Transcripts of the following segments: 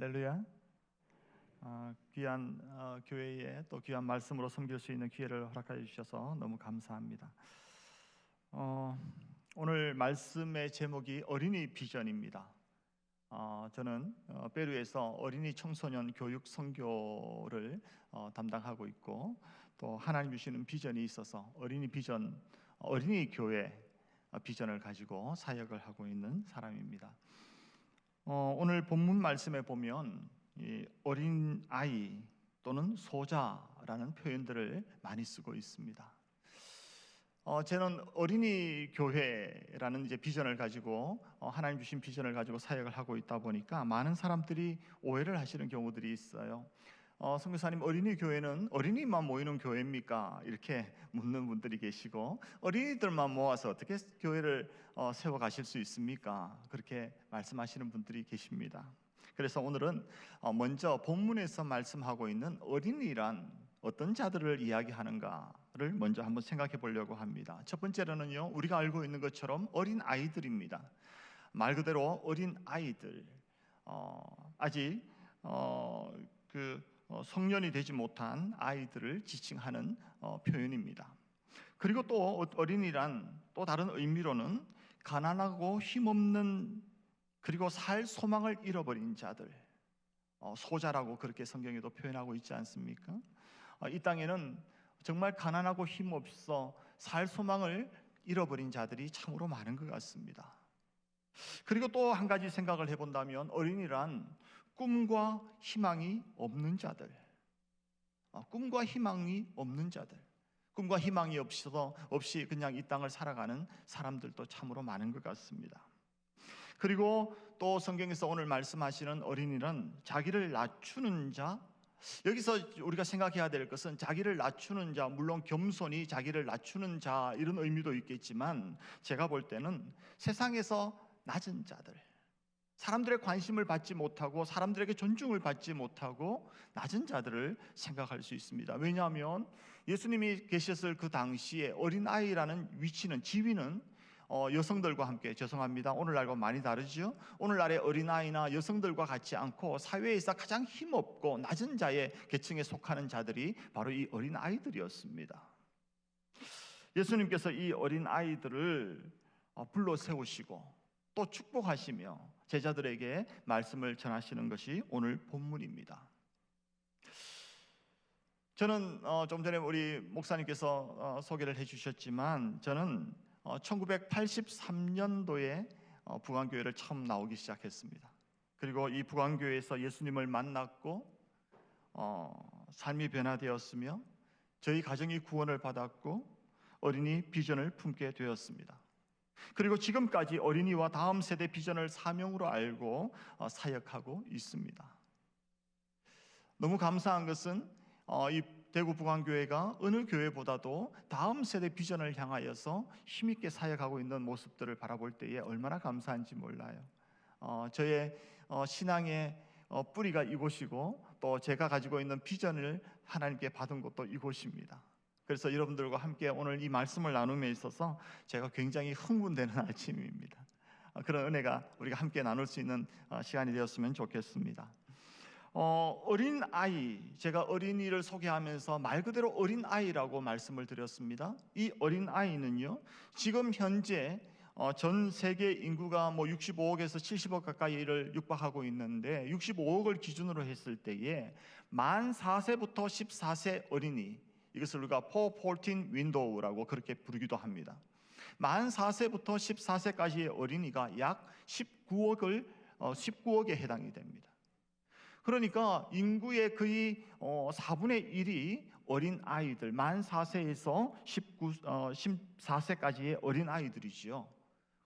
할렐루야. 어, 귀한 어, 교회에 또 귀한 말씀으로 섬길 수 있는 기회를 허락해 주셔서 너무 감사합니다. 어, 오늘 말씀의 제목이 어린이 비전입니다. 어, 저는 어, 페루에서 어린이 청소년 교육 선교를 어, 담당하고 있고 또 하나님 주시는 비전이 있어서 어린이 비전 어린이 교회 어, 비전을 가지고 사역을 하고 있는 사람입니다. 어, 오늘 본문 말씀에 보면 이 어린 아이 또는 소자라는 표현들을 많이 쓰고 있습니다. 어, 저는 어린이 교회라는 이제 비전을 가지고 어, 하나님 주신 비전을 가지고 사역을 하고 있다 보니까 많은 사람들이 오해를 하시는 경우들이 있어요. 어, 선교사님 어린이 교회는 어린이만 모이는 교회입니까? 이렇게 묻는 분들이 계시고 어린이들만 모아서 어떻게 교회를 어, 세워 가실 수 있습니까? 그렇게 말씀하시는 분들이 계십니다. 그래서 오늘은 어, 먼저 본문에서 말씀하고 있는 어린이란 어떤 자들을 이야기하는가를 먼저 한번 생각해 보려고 합니다. 첫 번째로는요, 우리가 알고 있는 것처럼 어린 아이들입니다. 말 그대로 어린 아이들, 어, 아직 어, 그 어, 성년이 되지 못한 아이들을 지칭하는 어, 표현입니다. 그리고 또 어린이란 또 다른 의미로는 가난하고 힘없는 그리고 살 소망을 잃어버린 자들, 어, 소자라고 그렇게 성경에도 표현하고 있지 않습니까? 이 땅에는 정말 가난하고 힘없어 살 소망을 잃어버린 자들이 참으로 많은 것 같습니다. 그리고 또 한 가지 생각을 해본다면 어린이란 꿈과 희망이 없는 자들, 아, 꿈과 희망이 없는 자들, 꿈과 희망이 없어도 없이 그냥 이 땅을 살아가는 사람들도 참으로 많은 것 같습니다. 그리고 또 성경에서 오늘 말씀하시는 어린이는 자기를 낮추는 자, 여기서 우리가 생각해야 될 것은 자기를 낮추는 자, 물론 겸손히 자기를 낮추는 자 이런 의미도 있겠지만 제가 볼 때는 세상에서 낮은 자들, 사람들의 관심을 받지 못하고 사람들에게 존중을 받지 못하고 낮은 자들을 생각할 수 있습니다. 왜냐하면 예수님이 계셨을 그 당시에 어린 아이라는 위치는 지위는 어, 여성들과 함께 죄송합니다. 오늘날과 많이 다르죠. 오늘날의 어린 아이나 여성들과 같지 않고 사회에서 가장 힘없고 낮은 자의 계층에 속하는 자들이 바로 이 어린 아이들이었습니다. 예수님께서 이 어린 아이들을 어, 불러 세우시고 또 축복하시며 제자들에게 말씀을 전하시는 것이 오늘 본문입니다. 저는 어, 좀 전에 우리 목사님께서 어, 소개를 해주셨지만 저는 어, 1983년도에 어, 부관교회를 처음 나오기 시작했습니다. 그리고 이 부관교회에서 예수님을 만났고 어, 삶이 변화되었으며 저희 가정이 구원을 받았고 어린이 비전을 품게 되었습니다. 그리고 지금까지 어린이와 다음 세대 비전을 사명으로 알고 어, 사역하고 있습니다. 너무 감사한 것은 어, 이 대구 북한교회가 어느 교회보다도 다음 세대 비전을 향하여서 힘있게 사역하고 있는 모습들을 바라볼 때에 얼마나 감사한지 몰라요. 어, 저의 신앙의 뿌리가 이곳이고 또 제가 가지고 있는 비전을 하나님께 받은 것도 이곳입니다. 그래서 여러분들과 함께 오늘 이 말씀을 나눔에 있어서 제가 굉장히 흥분되는 아침입니다. 어, 그런 은혜가 우리가 함께 나눌 수 있는 어, 시간이 되었으면 좋겠습니다. 어, 어린 아이, 제가 어린이를 소개하면서 말 그대로 어린 아이라고 말씀을 드렸습니다. 이 어린 아이는요, 지금 현재 어, 전 세계 인구가 뭐 65억에서 70억 가까이를 육박하고 있는데 65억을 기준으로 했을 때에 만 4세부터 14세 어린이 이것을 우리가 414 윈도우라고 그렇게 부르기도 합니다. 만 4세부터 14세까지의 어린이가 약 19억을 어, 19억에 해당이 됩니다. 그러니까 인구의 거의 어, 4분의 1이 어린 아이들, 만 4세에서 19, 어, 14세까지의 어린 아이들이지요.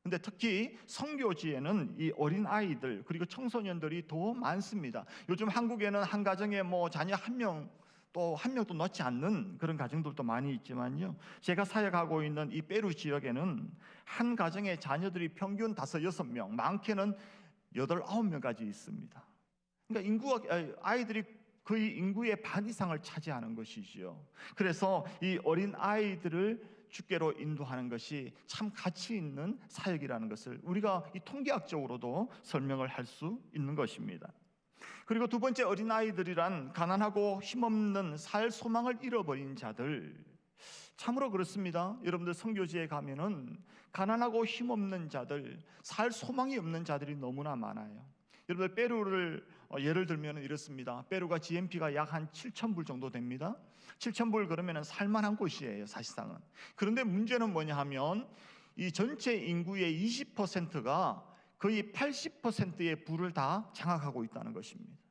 근데 특히 성교지에는 이 어린 아이들 그리고 청소년들이 더 많습니다. 요즘 한국에는 한 가정에 뭐 자녀 한명 또 한 명도 넣지 않는 그런 가정들도 많이 있지만요. 제가 사역하고 있는 이 페루 지역에는 한 가정의 자녀들이 평균 다섯 여섯 명, 많게는 여덟 아홉 명까지 있습니다. 그러니까 인구가 아이들이 거의 인구의 반 이상을 차지하는 것이지요. 그래서 이 어린 아이들을 주께로 인도하는 것이 참 가치 있는 사역이라는 것을 우리가 이 통계학적으로도 설명을 할 수 있는 것입니다. 그리고 두 번째 어린 아이들이란 가난하고 힘없는 살 소망을 잃어버린 자들. 참으로 그렇습니다. 여러분들 성교지에 가면은 가난하고 힘없는 자들, 살 소망이 없는 자들이 너무나 많아요. 여러분들 페루를 어, 예를 들면 이렇습니다. 페루가 GNP가 약 한 7천 불 정도 됩니다. 7천 불 그러면은 살만한 곳이에요, 사실상은. 그런데 문제는 뭐냐 하면 이 전체 인구의 20%가 거의 80%의 부를 다 장악하고 있다는 것입니다.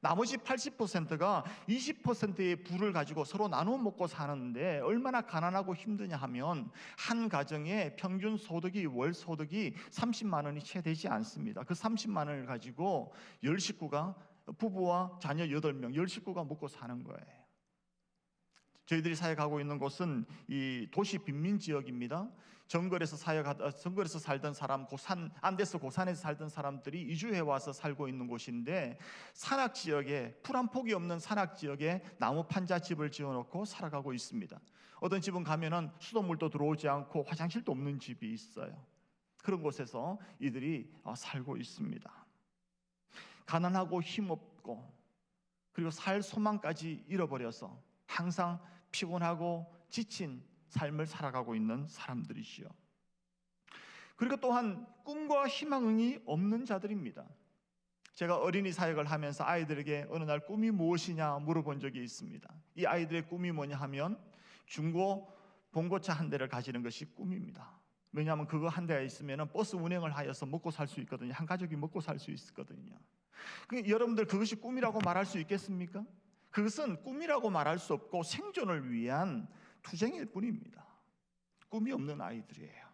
나머지 80%가 20%의 부를 가지고 서로 나눠 먹고 사는데 얼마나 가난하고 힘드냐 하면 한 가정의 평균 소득이 월 소득이 30만 원이 채 되지 않습니다. 그 30만 원을 가지고 열 식구가 부부와 자녀 8명, 열 식구가 먹고 사는 거예요. 저희들이 사역하고 있는 곳은 이 도시 빈민 지역입니다. 정글에서 사역하다 정글에서 살던 사람, 고산 안데서 고산에서 살던 사람들이 이주해 와서 살고 있는 곳인데 산악 지역에 풀 한 폭이 없는 산악 지역에 나무 판자 집을 지어 놓고 살아가고 있습니다. 어떤 집은 가면은 수돗물도 들어오지 않고 화장실도 없는 집이 있어요. 그런 곳에서 이들이 어, 살고 있습니다. 가난하고 힘없고 그리고 살 소망까지 잃어버려서 항상 피곤하고 지친 삶을 살아가고 있는 사람들이시요. 그리고 또한 꿈과 희망이 없는 자들입니다. 제가 어린이 사역을 하면서 아이들에게 어느 날 꿈이 무엇이냐 물어본 적이 있습니다. 이 아이들의 꿈이 뭐냐 하면 중고 봉고차 한 대를 가지는 것이 꿈입니다. 왜냐하면 그거 한 대가 있으면 버스 운행을 하여서 먹고 살 수 있거든요. 한 가족이 먹고 살 수 있거든요. 그 여러분들 그것이 꿈이라고 말할 수 있겠습니까? 그것은 꿈이라고 말할 수 없고 생존을 위한 투쟁일 뿐입니다. 꿈이 없는 아이들이에요.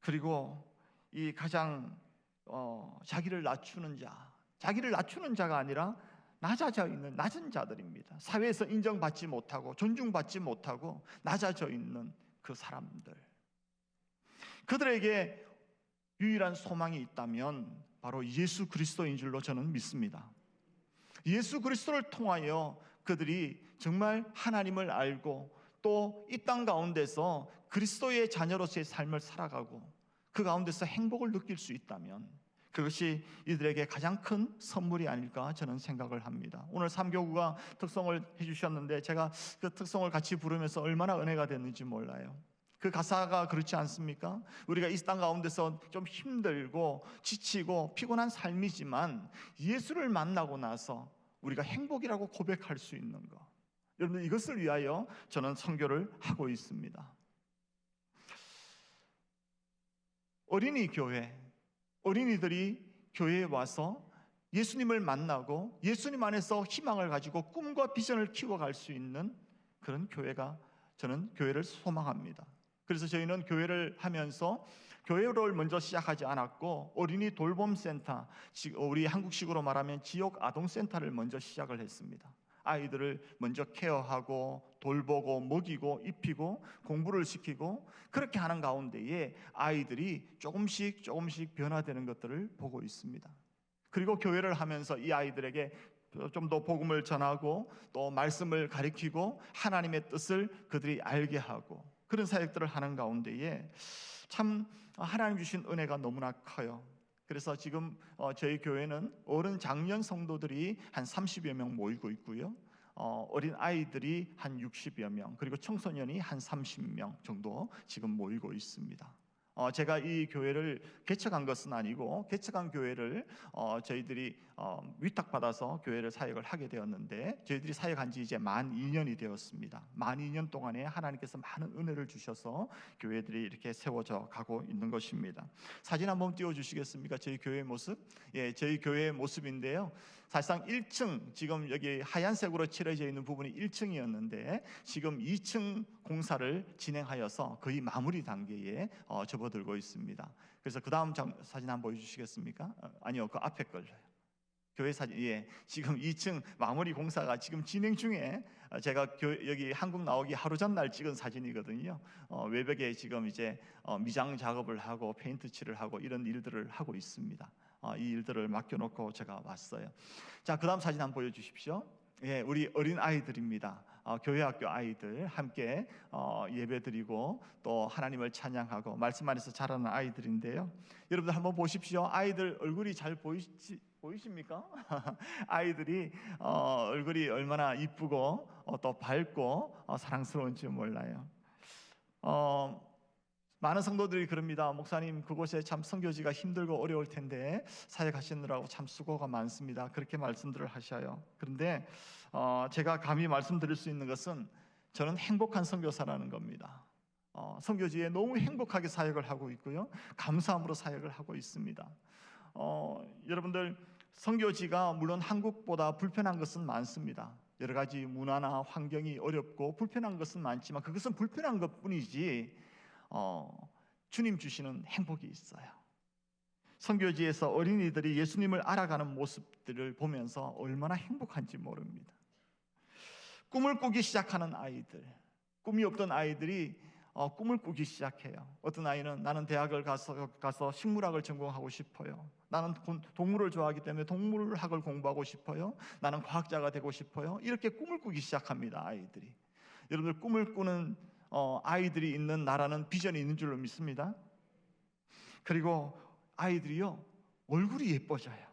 그리고 이 가장 어, 자기를 낮추는 자, 자기를 낮추는 자가 아니라 낮아져 있는 낮은 자들입니다. 사회에서 인정받지 못하고 존중받지 못하고 낮아져 있는 그 사람들. 그들에게 유일한 소망이 있다면 바로 예수 그리스도인 줄로 저는 믿습니다. 예수 그리스도를 통하여 그들이 정말 하나님을 알고 또 이 땅 가운데서 그리스도의 자녀로서의 삶을 살아가고 그 가운데서 행복을 느낄 수 있다면 그것이 이들에게 가장 큰 선물이 아닐까 저는 생각을 합니다. 오늘 삼교구가 특성을 해주셨는데 제가 그 특성을 같이 부르면서 얼마나 은혜가 됐는지 몰라요. 그 가사가 그렇지 않습니까? 우리가 이 땅 가운데서 좀 힘들고 지치고 피곤한 삶이지만 예수를 만나고 나서 우리가 행복이라고 고백할 수 있는 것. 여러분 이것을 위하여 저는 선교를 하고 있습니다. 어린이 교회, 어린이들이 교회에 와서 예수님을 만나고 예수님 안에서 희망을 가지고 꿈과 비전을 키워갈 수 있는 그런 교회가 저는 교회를 소망합니다. 그래서 저희는 교회를 하면서 교회를 먼저 시작하지 않았고 어린이 돌봄 센터, 우리 한국식으로 말하면 지역 아동 센터를 먼저 시작을 했습니다. 아이들을 먼저 케어하고 돌보고 먹이고 입히고 공부를 시키고 그렇게 하는 가운데에 아이들이 조금씩 조금씩 변화되는 것들을 보고 있습니다. 그리고 교회를 하면서 이 아이들에게 좀 더 복음을 전하고 또 말씀을 가리키고 하나님의 뜻을 그들이 알게 하고 그런 사역들을 하는 가운데에 참 하나님 주신 은혜가 너무나 커요. 그래서 지금 어, 저희 교회는 어른 장년 성도들이 한 30여 명 모이고 있고요. 어, 어린 아이들이 한 60여 명, 그리고 청소년이 한 30명 정도 지금 모이고 있습니다. 어, 제가 이 교회를 개척한 것은 아니고 개척한 교회를 어, 저희들이 어, 위탁받아서 교회를 사역을 하게 되었는데 저희들이 사역한 지 이제 만 2년이 되었습니다. 만 2년 동안에 하나님께서 많은 은혜를 주셔서 교회들이 이렇게 세워져 가고 있는 것입니다. 사진 한번 띄워 주시겠습니까? 저희 교회 모습. 예, 저희 교회의 모습인데요. 사실상 1층 지금 여기 하얀색으로 칠해져 있는 부분이 1층이었는데 지금 2층 공사를 진행하여서 거의 마무리 단계에 어, 접어들고 있습니다. 그래서 그 다음 사진 한번 보여주시겠습니까? 어, 아니요, 그 앞에 걸요. 교회 사진, 예, 지금 2층 마무리 공사가 지금 진행 중에 어, 제가 교, 여기 한국 나오기 하루 전날 찍은 사진이거든요. 어, 외벽에 지금 이제 어, 미장 작업을 하고 페인트 칠을 하고 이런 일들을 하고 있습니다. 어, 이 일들을 맡겨놓고 제가 왔어요. 자, 그 다음 사진 한번 보여주십시오. 예, 우리 어린 아이들입니다. 어, 교회학교 아이들 함께 어, 예배드리고 또 하나님을 찬양하고 말씀 안에서 자라는 아이들인데요. 여러분들 한번 보십시오. 아이들 얼굴이 잘 보이시, 보이십니까? 아이들이 어, 얼굴이 얼마나 이쁘고 어, 또 밝고 어, 사랑스러운지 몰라요. 어, 많은 성도들이 그럽니다. 목사님 그곳에 참 선교지가 힘들고 어려울 텐데 사역하시느라고 참 수고가 많습니다. 그렇게 말씀들을 하셔요. 그런데 어, 제가 감히 말씀드릴 수 있는 것은 저는 행복한 선교사라는 겁니다. 어, 선교지에 너무 행복하게 사역을 하고 있고요. 감사함으로 사역을 하고 있습니다. 어, 여러분들 선교지가 물론 한국보다 불편한 것은 많습니다. 여러 가지 문화나 환경이 어렵고 불편한 것은 많지만 그것은 불편한 것뿐이지 어, 주님 주시는 행복이 있어요. 선교지에서 어린이들이 예수님을 알아가는 모습들을 보면서 얼마나 행복한지 모릅니다. 꿈을 꾸기 시작하는 아이들, 꿈이 없던 아이들이 어, 꿈을 꾸기 시작해요. 어떤 아이는 나는 대학을 가서 가서 식물학을 전공하고 싶어요. 나는 동물을 좋아하기 때문에 동물학을 공부하고 싶어요. 나는 과학자가 되고 싶어요. 이렇게 꿈을 꾸기 시작합니다. 아이들이. 여러분들 꿈을 꾸는 어, 아이들이 있는 나라는 비전이 있는 줄로 믿습니다. 그리고 아이들이요 얼굴이 예뻐져요.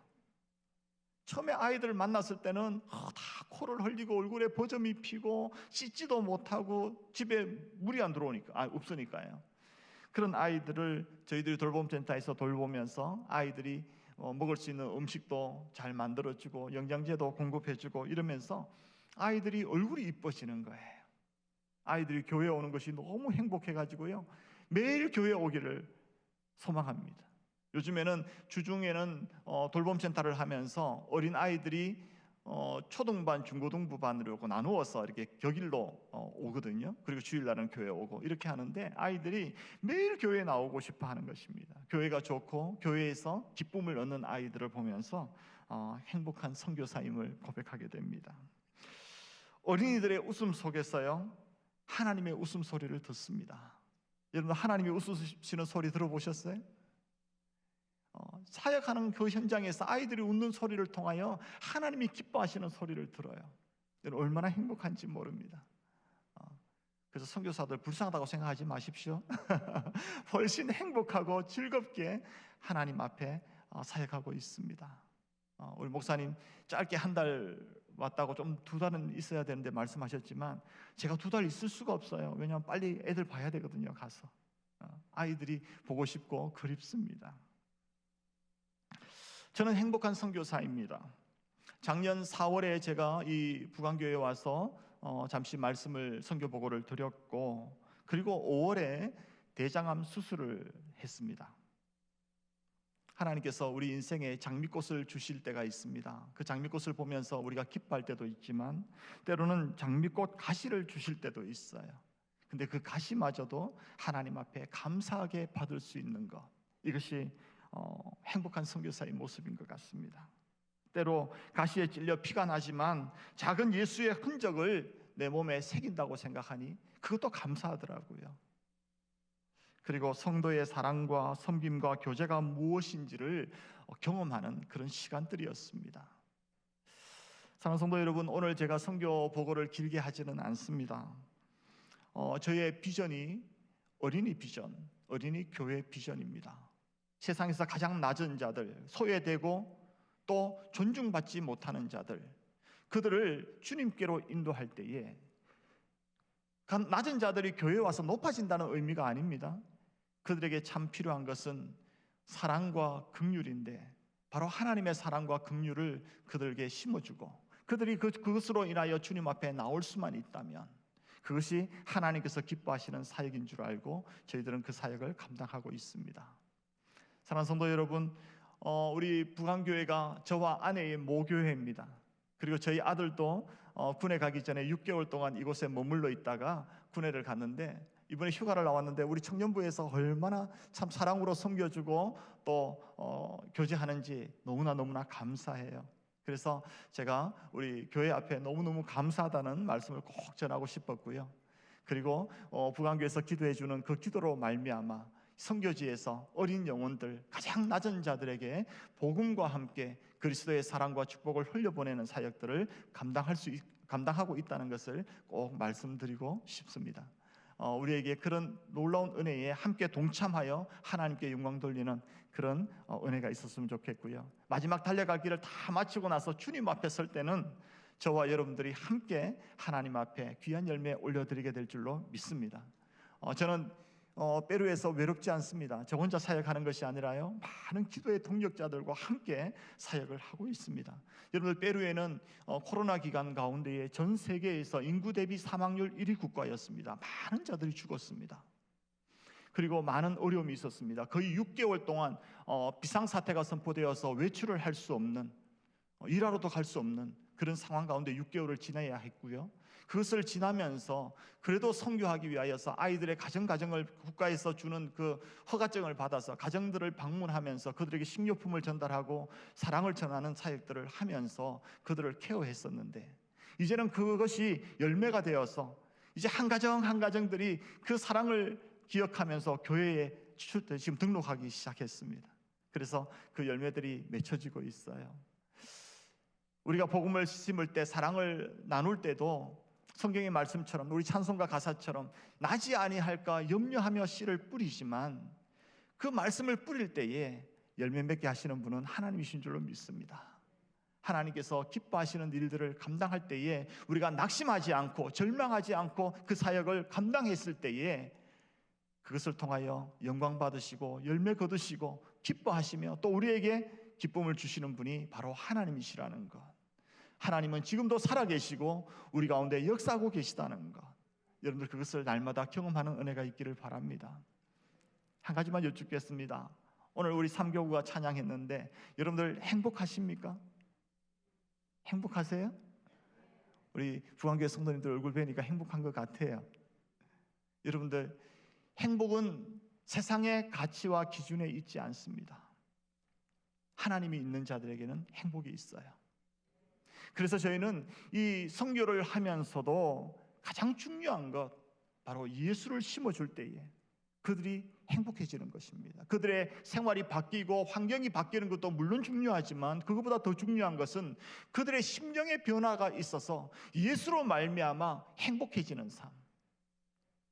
처음에 아이들을 만났을 때는 어, 다 코를 흘리고 얼굴에 버점이 피고 씻지도 못하고 집에 물이 안 들어오니까 아, 없으니까요. 그런 아이들을 저희들이 돌봄센터에서 돌보면서 아이들이 어, 먹을 수 있는 음식도 잘 만들어주고 영양제도 공급해주고 이러면서 아이들이 얼굴이 이뻐지는 거예요. 아이들이 교회 오는 것이 너무 행복해가지고요. 매일 교회 오기를 소망합니다. 요즘에는 주중에는 어, 돌봄센터를 하면서 어린 아이들이 어, 초등반, 중고등부반으로 나누어서 이렇게 격일로 어, 오거든요. 그리고 주일날은 교회 오고 이렇게 하는데 아이들이 매일 교회에 나오고 싶어 하는 것입니다. 교회가 좋고 교회에서 기쁨을 얻는 아이들을 보면서 어, 행복한 선교사임을 고백하게 됩니다. 어린이들의 웃음 속에서요 하나님의 웃음 소리를 듣습니다. 여러분 하나님이 웃으시는 소리 들어보셨어요? 어, 사역하는 그 현장에서 아이들이 웃는 소리를 통하여 하나님이 기뻐하시는 소리를 들어요. 여러분 얼마나 행복한지 모릅니다. 어, 그래서 선교사들 불쌍하다고 생각하지 마십시오. 훨씬 행복하고 즐겁게 하나님 앞에 어, 사역하고 있습니다. 어, 우리 목사님 짧게 한 달 왔다고 좀 두 달은 있어야 되는데 말씀하셨지만 제가 두 달 있을 수가 없어요. 왜냐하면 빨리 애들 봐야 되거든요. 가서 어, 아이들이 보고 싶고 그립습니다. 저는 행복한 선교사입니다. 작년 4월에 제가 이 부강교회에 와서 어, 잠시 말씀을 선교 보고를 드렸고 그리고 5월에 대장암 수술을 했습니다. 하나님께서 우리 인생에 장미꽃을 주실 때가 있습니다. 그 장미꽃을 보면서 우리가 기뻐할 때도 있지만 때로는 장미꽃 가시를 주실 때도 있어요. 근데 그 가시마저도 하나님 앞에 감사하게 받을 수 있는 것 이것이 어, 행복한 선교사의 모습인 것 같습니다. 때로 가시에 찔려 피가 나지만 작은 예수의 흔적을 내 몸에 새긴다고 생각하니 그것도 감사하더라고요. 그리고 성도의 사랑과 섬김과 교제가 무엇인지를 경험하는 그런 시간들이었습니다. 사랑하는 성도 여러분, 오늘 제가 성교 보고를 길게 하지는 않습니다. 어, 저의 비전이 어린이 비전, 어린이 교회 비전입니다. 세상에서 가장 낮은 자들, 소외되고 또 존중받지 못하는 자들, 그들을 주님께로 인도할 때에 낮은 자들이 교회에 와서 높아진다는 의미가 아닙니다. 그들에게 참 필요한 것은 사랑과 긍휼인데 바로 하나님의 사랑과 긍휼을 그들에게 심어주고 그들이 그, 그것으로 인하여 주님 앞에 나올 수만 있다면 그것이 하나님께서 기뻐하시는 사역인 줄 알고 저희들은 그 사역을 감당하고 있습니다. 사랑하는 성도 여러분, 어, 우리 부강교회가 저와 아내의 모교회입니다. 그리고 저희 아들도 어, 군에 가기 전에 6개월 동안 이곳에 머물러 있다가 군에를 갔는데 이번에 휴가를 나왔는데 우리 청년부에서 얼마나 참 사랑으로 섬겨주고 또 어, 교제하는지 너무나 너무나 감사해요. 그래서 제가 우리 교회 앞에 너무너무 감사하다는 말씀을 꼭 전하고 싶었고요. 그리고 어, 부강교에서 기도해 주는 그 기도로 말미암아 성교지에서 어린 영혼들 가장 낮은 자들에게 복음과 함께 그리스도의 사랑과 축복을 흘려보내는 사역들을 감당할 수 감당하고 있다는 것을 꼭 말씀드리고 싶습니다. 어, 우리에게 그런 놀라운 은혜에 함께 동참하여 하나님께 영광 돌리는 그런 어, 은혜가 있었으면 좋겠고요. 마지막 달려갈 길을 다 마치고 나서 주님 앞에 설 때는 저와 여러분들이 함께 하나님 앞에 귀한 열매 올려드리게 될 줄로 믿습니다. 어, 저는 어, 페루에서 외롭지 않습니다. 저 혼자 사역하는 것이 아니라요. 많은 기도의 동력자들과 함께 사역을 하고 있습니다. 여러분들 페루에는 어, 코로나 기간 가운데에 전 세계에서 인구 대비 사망률 1위 국가였습니다. 많은 자들이 죽었습니다. 그리고 많은 어려움이 있었습니다. 거의 6개월 동안 어, 비상 사태가 선포되어서 외출을 할 수 없는 어, 일하러도 갈 수 없는 그런 상황 가운데 6개월을 지나야 했고요. 그것을 지나면서 그래도 선교하기 위하여서 아이들의 가정 가정을 국가에서 주는 그 허가증을 받아서 가정들을 방문하면서 그들에게 식료품을 전달하고 사랑을 전하는 사역들을 하면서 그들을 케어했었는데 이제는 그것이 열매가 되어서 이제 한 가정 한 가정들이 그 사랑을 기억하면서 교회에 지금 등록하기 시작했습니다. 그래서 그 열매들이 맺혀지고 있어요. 우리가 복음을 심을 때 사랑을 나눌 때도 성경의 말씀처럼 우리 찬송가 가사처럼 나지 아니할까 염려하며 씨를 뿌리지만 그 말씀을 뿌릴 때에 열매 맺게 하시는 분은 하나님이신 줄로 믿습니다. 하나님께서 기뻐하시는 일들을 감당할 때에 우리가 낙심하지 않고 절망하지 않고 그 사역을 감당했을 때에 그것을 통하여 영광 받으시고 열매 거두시고 기뻐하시며 또 우리에게 기쁨을 주시는 분이 바로 하나님이시라는 것. 하나님은 지금도 살아계시고 우리 가운데 역사하고 계시다는 것. 여러분들 그것을 날마다 경험하는 은혜가 있기를 바랍니다. 한 가지만 여쭙겠습니다. 오늘 우리 삼교구가 찬양했는데 여러분들 행복하십니까? 행복하세요? 우리 부안교회 성도님들 얼굴 뵈니까 행복한 것 같아요. 여러분들 행복은 세상의 가치와 기준에 있지 않습니다. 하나님이 있는 자들에게는 행복이 있어요. 그래서 저희는 이 성교를 하면서도 가장 중요한 것 바로 예수를 심어 줄 때에 그들이 행복해지는 것입니다. 그들의 생활이 바뀌고 환경이 바뀌는 것도 물론 중요하지만 그것보다 더 중요한 것은 그들의 심령의 변화가 있어서 예수로 말미암아 행복해지는 삶.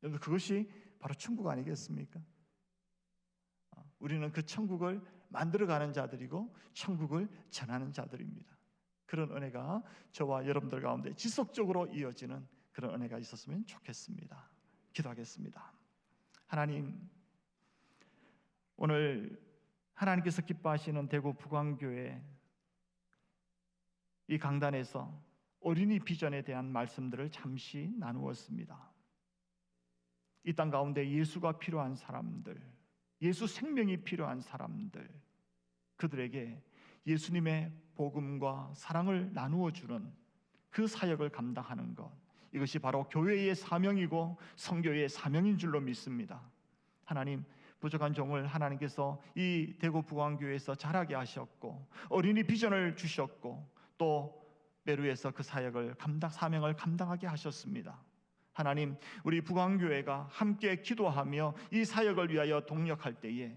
여러분 그것이 바로 천국 아니겠습니까? 어, 우리는 그 천국을 만들어가는 자들이고 천국을 전하는 자들입니다. 그런 은혜가 저와 여러분들 가운데 지속적으로 이어지는 그런 은혜가 있었으면 좋겠습니다. 기도하겠습니다. 하나님, 오늘 하나님께서 기뻐하시는 대구 북광교회 이 강단에서 어린이 비전에 대한 말씀들을 잠시 나누었습니다. 이 땅 가운데 예수가 필요한 사람들, 예수 생명이 필요한 사람들, 그들에게 예수님의 복음과 사랑을 나누어 주는 그 사역을 감당하는 것. 이것이 바로 교회의 사명이고 성교의 사명인 줄로 믿습니다. 하나님 부족한 종을 하나님께서 이 대구 부광교회에서 자라게 하셨고 어린이 비전을 주셨고 또 베루에서 그 사역을 감당 사명을 감당하게 하셨습니다. 하나님 우리 부광교회가 함께 기도하며 이 사역을 위하여 동력할 때에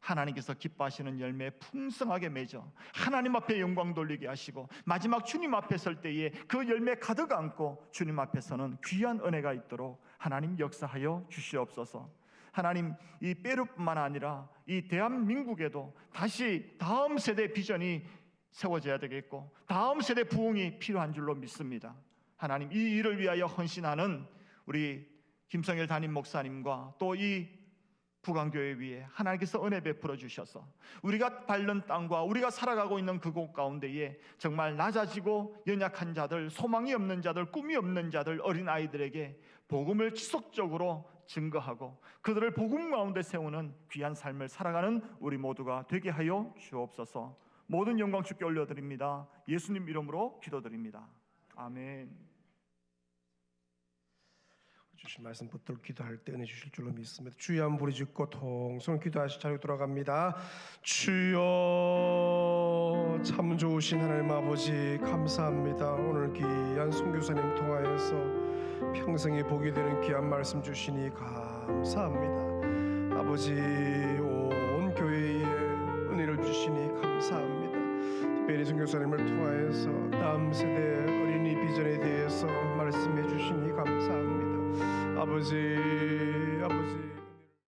하나님께서 기뻐하시는 열매 풍성하게 맺어 하나님 앞에 영광 돌리게 하시고 마지막 주님 앞에 설 때에 그 열매 가득 안고 주님 앞에서는 귀한 은혜가 있도록 하나님 역사하여 주시옵소서. 하나님 이 페루뿐만 아니라 이 대한민국에도 다시 다음 세대 비전이 세워져야 되겠고 다음 세대 부흥이 필요한 줄로 믿습니다. 하나님 이 일을 위하여 헌신하는 우리 김성일 담임 목사님과 또 이 부강교회 위에 하나님께서 은혜 베풀어 주셔서 우리가 밟는 땅과 우리가 살아가고 있는 그곳 가운데에 정말 낮아지고 연약한 자들, 소망이 없는 자들, 꿈이 없는 자들, 어린 아이들에게 복음을 지속적으로 증거하고 그들을 복음 가운데 세우는 귀한 삶을 살아가는 우리 모두가 되게 하여 주옵소서. 모든 영광 주께 올려드립니다. 예수님 이름으로 기도드립니다. 아멘. 주신 말씀 붙들고 기도할 때 은혜 주실 줄로 믿습니다. 주여 한 부르짖고 통성 기도하시 자리 돌아갑니다. 주여 참 좋으신 하나님 아버지 감사합니다. 오늘 귀한 송교사님 통하여서 평생에 복이 되는 귀한 말씀 주시니 감사합니다. 아버지 온 교회에 은혜를 주시니 감사합니다. 특별히 송교사님을 통하여서 다음 세대 어린이 비 비전에 대해서 말씀해 주시니 감사합니다. 아버지, 아버지.